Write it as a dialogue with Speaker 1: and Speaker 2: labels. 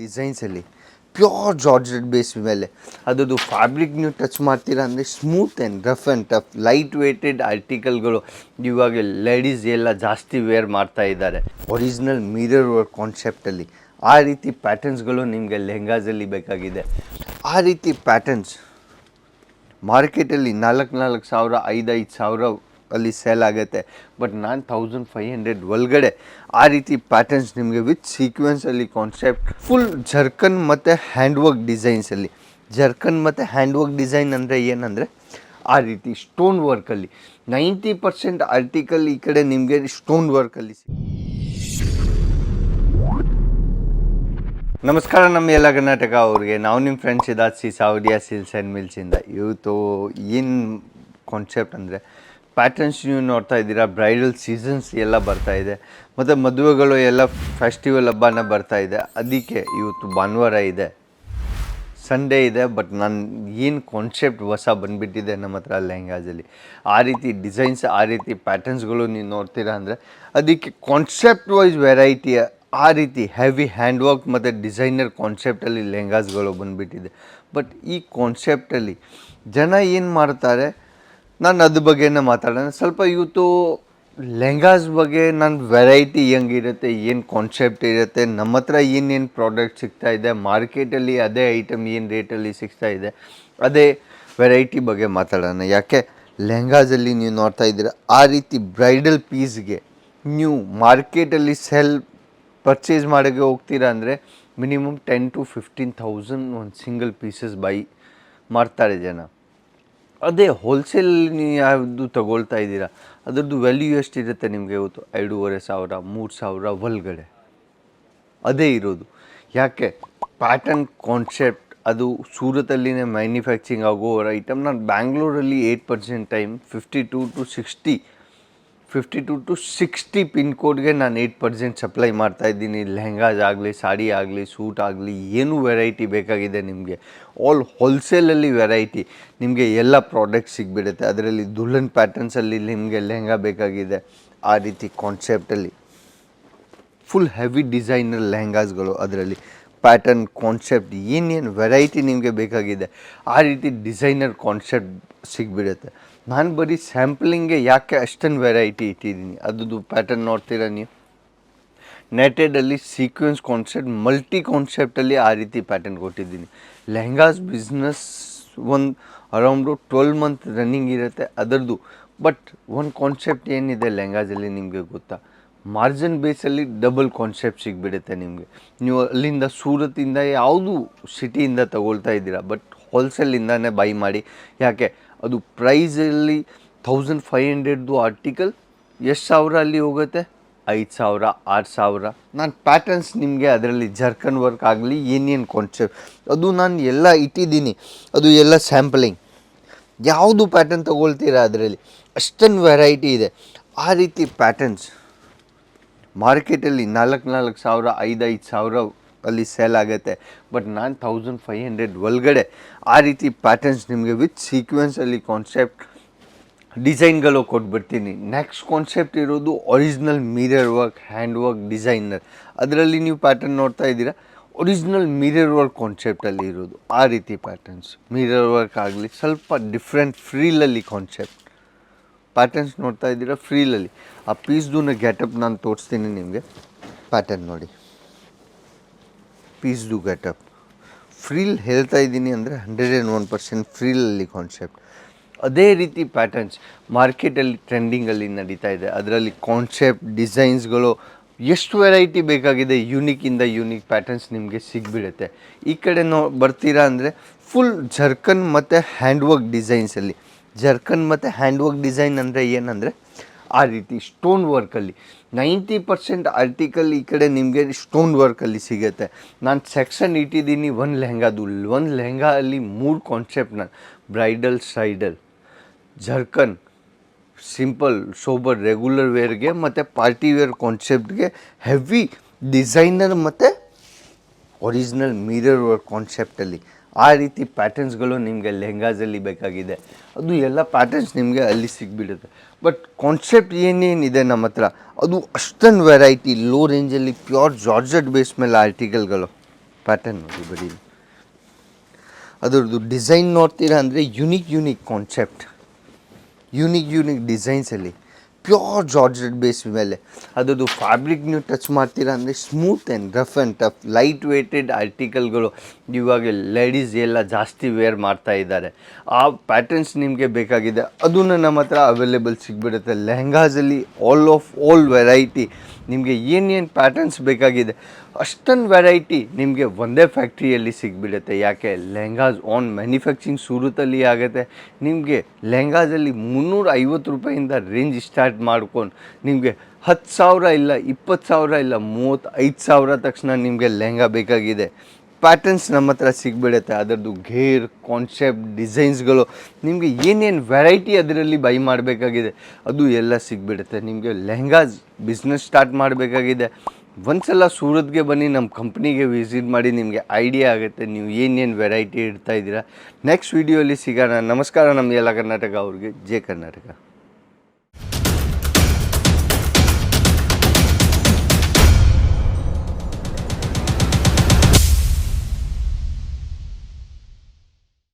Speaker 1: ಡಿಸೈನ್ಸಲ್ಲಿ pure georgette base ಮೇಲೆ. ಅದರದ್ದು fabric ನೀವು ಟಚ್ ಮಾಡ್ತೀರಾ ಅಂದರೆ smooth and rough and tough light weighted ಆರ್ಟಿಕಲ್ಗಳು ಇವಾಗ ಲೇಡೀಸ್ ಎಲ್ಲ ಜಾಸ್ತಿ ವೇರ್ ಮಾಡ್ತಾ ಇದ್ದಾರೆ. ಒರಿಜಿನಲ್ ಮಿರರ್ ವರ್ಕ್ ಕಾನ್ಸೆಪ್ಟಲ್ಲಿ ಆ ರೀತಿ ಪ್ಯಾಟರ್ನ್ಸ್ಗಳು ನಿಮಗೆ ಲೆಹಂಗಾಸಲ್ಲಿ ಬೇಕಾಗಿದೆ. ಆ ರೀತಿ ಪ್ಯಾಟರ್ನ್ಸ್ ಮಾರ್ಕೆಟಲ್ಲಿ ನಾಲ್ಕು ನಾಲ್ಕು ಸಾವಿರ ಐದೈದು ಸಾವಿರ ಅಲ್ಲಿ ಸೇಲ್ ಆಗುತ್ತೆ. ಬಟ್ ನಾನು ಥೌಸಂಡ್ ಫೈವ್ ಹಂಡ್ರೆಡ್ ಒಳಗಡೆ ಆ ರೀತಿ ಪ್ಯಾಟರ್ನ್ಸ್ ನಿಮಗೆ ವಿತ್ ಸೀಕ್ವೆನ್ಸಲ್ಲಿ ಕಾನ್ಸೆಪ್ಟ್ ಫುಲ್ ಜರ್ಕನ್ ಮತ್ತು ಹ್ಯಾಂಡ್ ವರ್ಕ್ ಡಿಸೈನ್ಸಲ್ಲಿ ಜರ್ಕನ್ ಮತ್ತು ಹ್ಯಾಂಡ್ ವರ್ಕ್ ಡಿಸೈನ್ ಅಂದರೆ ಏನಂದರೆ ಆ ರೀತಿ ಸ್ಟೋನ್ ವರ್ಕಲ್ಲಿ ನೈಂಟಿ ಪರ್ಸೆಂಟ್ ಆರ್ಟಿಕಲ್ ಈ ಕಡೆ ನಿಮಗೆ ಸ್ಟೋನ್ ವರ್ಕಲ್ಲಿ ನಮಸ್ಕಾರ, ನಮ್ಮ ಎಲ್ಲ ಕರ್ನಾಟಕ ಅವ್ರಿಗೆ. ನಾವು ನಿಮ್ಮ ಫ್ರೆಂಡ್ಸ್ ಇದಾಸಿ ಸಾವಡಿಯಾ ಸಿಲ್ಸ್ ಆ್ಯಂಡ್ ಮಿಲ್ಸಿಂದ ಇವತ್ತು ಏನು ಕಾನ್ಸೆಪ್ಟ್ ಅಂದರೆ ಪ್ಯಾಟರ್ನ್ಸ್ ನೀವು ನೋಡ್ತಾ ಇದ್ದೀರಾ? ಬ್ರೈಡಲ್ ಸೀಸನ್ಸ್ ಎಲ್ಲ ಬರ್ತಾ ಇದೆ. ಮತ್ತು ಮದುವೆಗಳು ಎಲ್ಲ ಫೆಸ್ಟಿವಲ್ ಹಬ್ಬನ ಬರ್ತಾ ಇದೆ. ಅದಕ್ಕೆ ಇವತ್ತು ಭಾನುವಾರ ಇದೆ. ಸಂಡೇ ಇದೆ ಬಟ್ ನಾನು ಏನು ಕಾನ್ಸೆಪ್ಟ್ ಹೊಸ ಬಂದುಬಿಟ್ಟಿದೆ ನಮ್ಮ ಹತ್ರ ಲೆಹಂಗಾಜಲ್ಲಿ ಆ ರೀತಿ ಡಿಸೈನ್ಸ್ ಆ ರೀತಿ ಪ್ಯಾಟರ್ನ್ಸ್ಗಳು ನೀವು ನೋಡ್ತೀರಾ ಅಂದರೆ ಅದಕ್ಕೆ ಕಾನ್ಸೆಪ್ಟ್ ವೈಸ್ ವೆರೈಟಿ ಆ ರೀತಿ ಹೆವಿ ಹ್ಯಾಂಡ್ ವರ್ಕ್ ಮತ್ತು ಡಿಸೈನರ್ ಕಾನ್ಸೆಪ್ಟಲ್ಲಿ ಲೆಹಂಗಾಸ್ಗಳು ಬಂದುಬಿಟ್ಟಿದೆ. ಬಟ್ ಈ ಕಾನ್ಸೆಪ್ಟಲ್ಲಿ ಜನ ಏನು ಮಾಡ್ತಾರೆ? ನಾನು ಅದ್ರ ಬಗ್ಗೆನೇ ಮಾತಾಡೋಣ ಸ್ವಲ್ಪ ಇವತ್ತು ಲೆಹಂಗಾಸ್ ಬಗ್ಗೆ ನನ್ನ ವೆರೈಟಿ ಹೆಂಗಿರುತ್ತೆ, ಏನು ಕಾನ್ಸೆಪ್ಟ್ ಇರುತ್ತೆ ನಮ್ಮ ಹತ್ರ ಏನೇನು ಪ್ರಾಡಕ್ಟ್ ಸಿಗ್ತಾ ಇದೆ ಮಾರ್ಕೆಟಲ್ಲಿ ಅದೇ ಐಟಮ್ ಏನು ರೇಟಲ್ಲಿ ಸಿಗ್ತಾ ಇದೆ, ಅದೇ ವೆರೈಟಿ ಬಗ್ಗೆ ಮಾತಾಡೋಣ. ಯಾಕೆ? ಲೆಹಂಗಾಸಲ್ಲಿ ನೀವು ನೋಡ್ತಾ ಇದ್ದೀರ, ಆ ರೀತಿ ಬ್ರೈಡಲ್ ಪೀಸ್ಗೆ ನೀವು ಮಾರ್ಕೆಟಲ್ಲಿ ಸೆಲ್ ಪರ್ಚೇಸ್ ಮಾಡೋಕ್ಕೆ ಹೋಗ್ತೀರಾ ಅಂದರೆ minimum ten to fifteen thousand ಒಂದು ಸಿಂಗಲ್ ಪೀಸಸ್ ಬೈ ಮಾಡ್ತಾರೆ ಜನ. ಅದೇ ಹೋಲ್ಸೇಲ್ ಯಾವುದು ತಗೊಳ್ತಾ ಇದ್ದೀರಾ? ಅದರದ್ದು ವ್ಯಾಲ್ಯೂ ಎಷ್ಟಿರುತ್ತೆ ನಿಮಗೆ ಇವತ್ತು ಎರಡೂವರೆ ಸಾವಿರ, ಮೂರು ಸಾವಿರ ಒಳಗಡೆ ಅದೇ ಇರೋದು. ಯಾಕೆ? ಪ್ಯಾಟರ್ನ್ ಕಾನ್ಸೆಪ್ಟ್ ಅದು ಸೂರತಲ್ಲಿನೇ ಮ್ಯಾನುಫ್ಯಾಕ್ಚರಿಂಗ್ ಆಗೋ ಐಟಮ್ ನಾನು ಬ್ಯಾಂಗ್ಳೂರಲ್ಲಿ eight percent time fifty two two sixty fifty two two sixty pin ಕೋಡ್ಗೆ ನಾನು ಏಯ್ಟ್ ಪರ್ಸೆಂಟ್ ಸಪ್ಲೈ ಮಾಡ್ತಾ ಇದ್ದೀನಿ. ಲೆಹಂಗಾಸ್ ಆಗಲಿ, ಸಾಡಿ ಆಗಲಿ, ಸೂಟ್ ಆಗಲಿ, ಏನು ವೆರೈಟಿ ಬೇಕಾಗಿದೆ ನಿಮಗೆ. ಆಲ್ ಹೋಲ್ಸೇಲಲ್ಲಿ ವೆರೈಟಿ ನಿಮಗೆ ಎಲ್ಲ ಪ್ರಾಡಕ್ಟ್ ಸಿಗ್ಬಿಡುತ್ತೆ. ಅದರಲ್ಲಿ ದುಲ್ಹನ್ ಪ್ಯಾಟರ್ನ್ಸಲ್ಲಿ ನಿಮಗೆ ಲೆಹಂಗಾ ಬೇಕಾಗಿದೆ ಆ ರೀತಿ ಕಾನ್ಸೆಪ್ಟಲ್ಲಿ ಫುಲ್ ಹೆವಿ ಡಿಸೈನರ್ ಲೆಹಂಗಾಸ್ಗಳು ಅದರಲ್ಲಿ. ಪ್ಯಾಟರ್ನ್ ಕಾನ್ಸೆಪ್ಟ್ ಏನೇನು ವೆರೈಟಿ ನಿಮಗೆ ಬೇಕಾಗಿದೆ, ಆ ರೀತಿ ಡಿಸೈನರ್ ಕಾನ್ಸೆಪ್ಟ್ ಸಿಗ್ಬಿಡುತ್ತೆ. ನಾನು ಬರೀ ಸ್ಯಾಂಪ್ಲಿಂಗ್ಗೆ ಯಾಕೆ ಅಷ್ಟೊಂದು ವೆರೈಟಿ ಇಟ್ಟಿದ್ದೀನಿ? ಅದ್ರದ್ದು ಪ್ಯಾಟರ್ನ್ ನೋಡ್ತೀರಾ ನೀವು? ನೆಟೆಡಲ್ಲಿ ಸೀಕ್ವೆನ್ಸ್ ಕಾನ್ಸೆಪ್ಟ್ ಮಲ್ಟಿ ಕಾನ್ಸೆಪ್ಟಲ್ಲಿ ಆ ರೀತಿ ಪ್ಯಾಟರ್ನ್ ಕೊಟ್ಟಿದ್ದೀನಿ. ಲೆಹಂಗಾಸ್ ಬಿಸ್ನೆಸ್ ಒಂದು ಅರೌಂಡು ಟ್ವೆಲ್ ಮಂತ್ ರನ್ನಿಂಗ್ ಇರುತ್ತೆ ಅದರದ್ದು ಬಟ್ ಒಂದು ಕಾನ್ಸೆಪ್ಟ್ ಏನಿದೆ ಲೆಹಂಗಾಸಲ್ಲಿ ನಿಮಗೆ ಗೊತ್ತಾ? ಮಾರ್ಜಿನ್ ಬೇಸಲ್ಲಿ ಡಬಲ್ ಕಾನ್ಸೆಪ್ಟ್ ಸಿಗ್ಬಿಡುತ್ತೆ ನಿಮಗೆ. ನೀವು ಅಲ್ಲಿಂದ ಸೂರತ್ತಿಂದ ಯಾವುದು ಸಿಟಿಯಿಂದ ತಗೊಳ್ತಾ ಇದ್ದೀರಾ? ಬಟ್ ಹೋಲ್ಸೇಲಿಂದನೇ ಬೈ ಮಾಡಿ. ಯಾಕೆ? ಅದು ಪ್ರೈಸಲ್ಲಿ ಥೌಸಂಡ್ ಫೈವ್ ಹಂಡ್ರೆಡ್ದು ಆರ್ಟಿಕಲ್ ಎಷ್ಟು ಸಾವಿರ ಅಲ್ಲಿ ಹೋಗುತ್ತೆ? ಐದು ಸಾವಿರ, ಆರು ಸಾವಿರ. ನಾನು ಪ್ಯಾಟರ್ನ್ಸ್ ನಿಮಗೆ ಅದರಲ್ಲಿ ಜರ್ಕನ್ ವರ್ಕ್ ಆಗಲಿ, ಏನೇನು ಕಾನ್ಸೆಪ್ಟ್ ಅದು ನಾನು ಎಲ್ಲ ಇಟ್ಟಿದ್ದೀನಿ. ಅದು ಎಲ್ಲ ಸ್ಯಾಂಪಲಿಂಗ್ ಯಾವುದು ಪ್ಯಾಟರ್ನ್ ತೊಗೊಳ್ತೀರಾ ಅದರಲ್ಲಿ? ಅಷ್ಟೊಂದು ವೆರೈಟಿ ಇದೆ. ಆ ರೀತಿ ಪ್ಯಾಟರ್ನ್ಸ್ ಮಾರ್ಕೆಟಲ್ಲಿ ನಾಲ್ಕು ನಾಲ್ಕು ಸಾವಿರ ಐದೈದು ಸಾವಿರ ಅಲ್ಲಿ ಸೇಲ್ ಆಗುತ್ತೆ ಬಟ್ ನಾನು ಥೌಸಂಡ್ ಫೈವ್ ಹಂಡ್ರೆಡ್ ಒಳಗಡೆ ಆ ರೀತಿ ಪ್ಯಾಟರ್ನ್ಸ್ ನಿಮಗೆ ವಿತ್ ಸೀಕ್ವೆನ್ಸಲ್ಲಿ ಕಾನ್ಸೆಪ್ಟ್ ಡಿಸೈನ್ಗಳು ಕೊಟ್ಬಿಡ್ತೀನಿ. ನೆಕ್ಸ್ಟ್ ಕಾನ್ಸೆಪ್ಟ್ ಇರೋದು original mirror work hand work designer ಅದರಲ್ಲಿ ನೀವು ಪ್ಯಾಟರ್ನ್ ನೋಡ್ತಾ ಇದ್ದೀರಾ? ಒರಿಜಿನಲ್ ಮಿರರ್ ವರ್ಕ್ ಕಾನ್ಸೆಪ್ಟಲ್ಲಿ ಇರೋದು ಆ ರೀತಿ ಪ್ಯಾಟರ್ನ್ಸ್ ಮಿರರ್ ವರ್ಕ್ ಆಗಲಿ, ಸ್ವಲ್ಪ ಡಿಫ್ರೆಂಟ್ ಫ್ರೀಲಲ್ಲಿ ಕಾನ್ಸೆಪ್ಟ್ ಪ್ಯಾಟರ್ನ್ಸ್ ನೋಡ್ತಾ ಇದ್ದೀರಾ? ಫ್ರೀಲಲ್ಲಿ ಆ ಪೀಸ್ದು ಗೆಟಪ್ ನಾನು ತೋರಿಸ್ತೀನಿ ನಿಮಗೆ. ಪ್ಯಾಟರ್ನ್ ನೋಡಿ. ಪೀಸ್ದು ಅಪ್ ಫ್ರೀಲ್ ಹೇಳ್ತಾ ಇದ್ದೀನಿ ಅಂದರೆ ಹಂಡ್ರೆಡ್ ಆ್ಯಂಡ್ ಒನ್ ಪರ್ಸೆಂಟ್ ಫ್ರೀಲಲ್ಲಿ ಕಾನ್ಸೆಪ್ಟ್ ಅದೇ ರೀತಿ ಪ್ಯಾಟರ್ನ್ಸ್ ಮಾರ್ಕೆಟಲ್ಲಿ ಟ್ರೆಂಡಿಂಗಲ್ಲಿ ನಡೀತಾ ಇದೆ. ಅದರಲ್ಲಿ ಕಾನ್ಸೆಪ್ಟ್ ಡಿಸೈನ್ಸ್ಗಳು ಎಷ್ಟು ವೆರೈಟಿ ಬೇಕಾಗಿದೆ ಯೂನಿಕಿಂದ ಯೂನಿಕ್ ಪ್ಯಾಟರ್ನ್ಸ್ ನಿಮಗೆ ಸಿಗ್ಬಿಡುತ್ತೆ. ಈ ಕಡೆ ನೋ ಬರ್ತೀರಾ ಅಂದರೆ ಫುಲ್ ಜರ್ಕನ್ ಮತ್ತು ಹ್ಯಾಂಡ್ ವರ್ಕ್ ಡಿಸೈನ್ಸಲ್ಲಿ ಜರ್ಕನ್ ಮತ್ತು ಹ್ಯಾಂಡ್ ವರ್ಕ್ ಡಿಸೈನ್ ಅಂದರೆ ಏನಂದರೆ ಆ ರೀತಿ ಸ್ಟೋನ್ ವರ್ಕಲ್ಲಿ ನೈಂಟಿ ಪರ್ಸೆಂಟ್ ಆರ್ಟಿಕಲ್ ಈ ಕಡೆ ನಿಮಗೆ ಸ್ಟೋನ್ ವರ್ಕಲ್ಲಿ ಸಿಗುತ್ತೆ ನಾನು ಸೆಕ್ಷನ್ ಇಟ್ಟಿದ್ದೀನಿ ಒಂದು ಲೆಹಂಗಾದು ಒಂದು ಲೆಹಂಗಾ ಅಲ್ಲಿ ಮೂರು ಕಾನ್ಸೆಪ್ಟ್ ನಾನು ಬ್ರೈಡಲ್ ಸೈಡಲ್ ಜರ್ಕನ್ ಸಿಂಪಲ್ ಸೋಬರ್ ರೆಗ್ಯುಲರ್ ವೇರ್ಗೆ ಮತ್ತು ಪಾರ್ಟಿ ವೇರ್ ಕಾನ್ಸೆಪ್ಟ್ಗೆ ಹೆವಿ ಡಿಸೈನರ್ ಮತ್ತು ಒರಿಜಿನಲ್ ಮಿರರ್ ವರ್ಕ್ ಕಾನ್ಸೆಪ್ಟಲ್ಲಿ ಆ ರೀತಿ ಪ್ಯಾಟರ್ನ್ಸ್ಗಳು ನಿಮಗೆ ಲೆಹಂಗಾಸಲ್ಲಿ ಬೇಕಾಗಿದೆ. ಅದು ಎಲ್ಲ ಪ್ಯಾಟರ್ನ್ಸ್ ನಿಮಗೆ ಅಲ್ಲಿ ಸಿಗ್ಬಿಡುತ್ತೆ. ಬಟ್ ಕಾನ್ಸೆಪ್ಟ್ ಏನೇನಿದೆ ನಮ್ಮ ಹತ್ರ? ಅದು ಅಷ್ಟೊಂದು ವೆರೈಟಿ ಲೋ ರೇಂಜಲ್ಲಿ ಪ್ಯೂರ್ ಜಾರ್ಜೆಟ್ ಬೇಸ್ ಮೇಲೆ ಆರ್ಟಿಕಲ್ಗಳು ಪ್ಯಾಟರ್ನ್ ನೋಡಿ ಬರೀ. ಅದರದ್ದು ಡಿಸೈನ್ ನೋಡ್ತೀರಾ ಅಂದರೆ unique unique concept unique unique ಡಿಸೈನ್ಸಲ್ಲಿ pure georgette base ಮೇಲೆ ಅದರದ್ದು ಫ್ಯಾಬ್ರಿಕ್ ನೀವು ಟಚ್ ಮಾಡ್ತೀರಾ ಅಂದರೆ smooth and rough and tough light weighted ಆರ್ಟಿಕಲ್ಗಳು ಇವಾಗ ಲೇಡೀಸ್ ಎಲ್ಲ ಜಾಸ್ತಿ ವೇರ್ ಮಾಡ್ತಾ ಇದ್ದಾರೆ. ಆ ಪ್ಯಾಟರ್ನ್ಸ್ ನಿಮಗೆ ಬೇಕಾಗಿದೆ. ಅದನ್ನು ನಮ್ಮ ಹತ್ರ ಅವೈಲೇಬಲ್ ಸಿಗ್ಬಿಡುತ್ತೆ. ಲೆಹಂಗಾಸಲ್ಲಿ ಆಲ್ ಆಫ್ ಆಲ್ ವೆರೈಟಿ ನಿಮಗೆ ಏನೇನು ಪ್ಯಾಟರ್ನ್ಸ್ ಬೇಕಾಗಿದೆ, ಅಷ್ಟೊಂದು ವೆರೈಟಿ ನಿಮಗೆ ಒಂದೇ ಫ್ಯಾಕ್ಟ್ರಿಯಲ್ಲಿ ಸಿಗ್ಬಿಡುತ್ತೆ. ಯಾಕೆ? ಲೆಹಂಗಾಸ್ ಆನ್ ಮ್ಯಾನುಫ್ಯಾಕ್ಚರಿಂಗ್ ಸೂರತಲ್ಲಿ ಆಗುತ್ತೆ. ನಿಮಗೆ ಲೆಹಂಗಾಸಲ್ಲಿ ಮುನ್ನೂರ ಐವತ್ತು ರೂಪಾಯಿಂದ ರೇಂಜ್ ಸ್ಟಾರ್ಟ್ ಮಾಡ್ಕೊಂಡು ನಿಮಗೆ ಹತ್ತು ಸಾವಿರ ಇಲ್ಲ ಇಪ್ಪತ್ತು ಸಾವಿರ ಇಲ್ಲ ಮೂವತ್ತೈದು ಸಾವಿರ ತಕ್ಷಣ ನಿಮಗೆ ಲೆಹಂಗಾ ಬೇಕಾಗಿದೆ. ಪ್ಯಾಟರ್ನ್ಸ್ ನಮ್ಮ ಹತ್ರ ಸಿಗ್ಬಿಡುತ್ತೆ. ಅದರದ್ದು ಘೇರ್ ಕಾನ್ಸೆಪ್ಟ್ ಡಿಸೈನ್ಸ್ಗಳು ನಿಮಗೆ ಏನೇನು ವೆರೈಟಿ ಅದರಲ್ಲಿ ಬೈ ಮಾಡಬೇಕಾಗಿದೆ, ಅದು ಎಲ್ಲ ಸಿಗ್ಬಿಡುತ್ತೆ. ನಿಮಗೆ ಲೆಹಂಗಾಸ್ ಬಿಸ್ನೆಸ್ ಸ್ಟಾರ್ಟ್ ಮಾಡಬೇಕಾಗಿದೆ. ಒಂದ್ಸಲ ಸೂರತ್ಗೆ ಬನ್ನಿ ನಮ್ಮ ಕಂಪ್ನಿಗೆ ವಿಸಿಟ್ ಮಾಡಿ, ನಿಮಗೆ ಐಡಿಯಾ ಆಗುತ್ತೆ, ನೀವು ಏನೇನು ವೆರೈಟಿ ಇಡ್ತಾ ಇದ್ದೀರಾ. ನೆಕ್ಸ್ಟ್ ವೀಡಿಯೋಲಿ ಸಿಗೋಣ. ನಮಸ್ಕಾರ ನಮ್ಮ ಎಲ್ಲ ಕರ್ನಾಟಕ ಅವ್ರಿಗೆ. ಜೆ ಕರ್ನಾಟಕ.